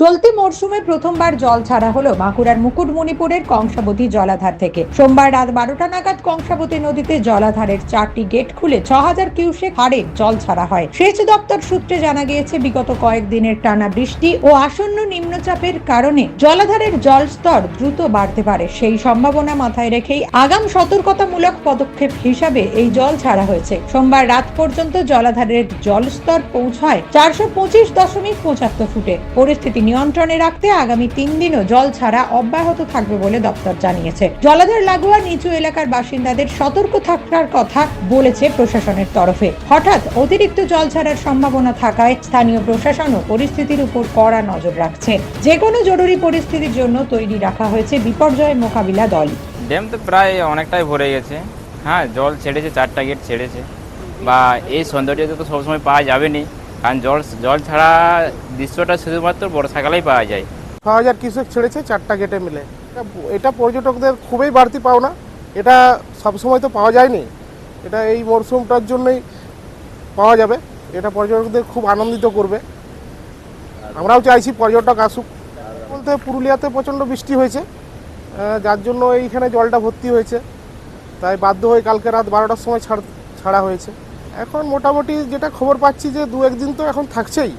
চলতি মরশুমে প্রথমবার জল ছাড়া হলো বাঁকুড়ার মুকুটমণিপুরের কংসাবতী জলাধার থেকে। সোমবার রাত বারোটা নাগাদ কংসাবতী নদীতে জলাধারের চারটি গেট খুলে ছ হাজার কিউসেক হারে জল ছাড়া হয়। সেচ দপ্তর সূত্রে জানা গিয়েছে, বিগত কয়েকদিনের টানা বৃষ্টি ও আসন্ন নিম্নচাপের কারণে জলাধারের জল স্তর দ্রুত বাড়তে পারে। সেই সম্ভাবনা মাথায় রেখেই আগাম সতর্কতামূলক পদক্ষেপ হিসাবে এই জল ছাড়া হয়েছে। সোমবার রাত পর্যন্ত জলাধারের জলস্তর পৌঁছায় চারশো পঁচিশ দশমিক পঁচাত্তর ফুটে। পরিস্থিতি নিয়ন্ত্রণে রাখতে আগামী তিন দিনও জল ছাড়া অব্যাহত থাকবে বলে দপ্তর জানিয়েছে। জলাধার লাগোয়া নিচু এলাকার বাসিন্দাদের সতর্ক থাকার কথা বলেছে প্রশাসনের তরফে। হঠাৎ অতিরিক্ত জল ছাড়ার সম্ভাবনা থাকায় স্থানীয় প্রশাসনও পরিস্থিতির উপর কড়া নজর রাখছে। যে কোনো জরুরি পরিস্থিতির জন্য তৈরি রাখা হয়েছে বিপর্যয় মোকাবিলা দল। ড্যাম তো প্রায় অনেকটাই ভরে গেছে। হ্যাঁ জল ছেড়েছে, চারটা গেট ছেড়েছে। বা এই সৌন্দর্য তো সবসময় পাওয়া যাবে নি কারণ জল জল ছাড়া দৃশ্যটা শুধুমাত্র বর্ষাকালেই পাওয়া যায়। ছ হাজার কৃষক ছেড়েছে, চারটা গেটে মিলে। এটা- পর্যটকদের খুবই বাড়তি পাওনা। এটা সবসময় তো পাওয়া যায়নি। এটা এই মরশুমটার জন্যই পাওয়া যাবে। এটা পর্যটকদের খুব আনন্দিত করবে। আমরাও চাইছি পর্যটক আসুক। বলতে পুরুলিয়াতে প্রচণ্ড বৃষ্টি হয়েছে। যার জন্য এইখানে জলটা ভর্তি হয়েছে। তাই বাধ্য হয়ে কালকে রাত বারোটার সময় ছাড়া হয়েছে। এখন মোটামুটি যেটা খবর পাচ্ছি যে দু একদিন তো এখন থাকছেই।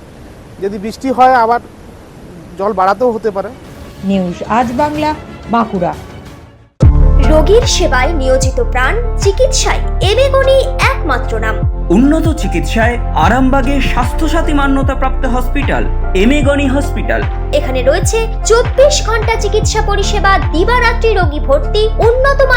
যদি বৃষ্টি হয় আবার জল বাড়াতেও হতে পারে। নিউজ আজ বাংলা বাঁকুড়া। রোগীর সেবায় নিয়োজিত প্রাণ চিকিৎসায় এবেগুনি একমাত্র নাম। উন্নত চিকিৎসায় আরামবাগে স্বাস্থ্যসাথী মান্যতাপ্রাপ্ত হসপিটাল এমেগনি হসপিটাল। এখানে রয়েছে চব্বিশ ঘণ্টা চিকিৎসা পরিষেবা দিবারাত্রি রোগী ভর্তি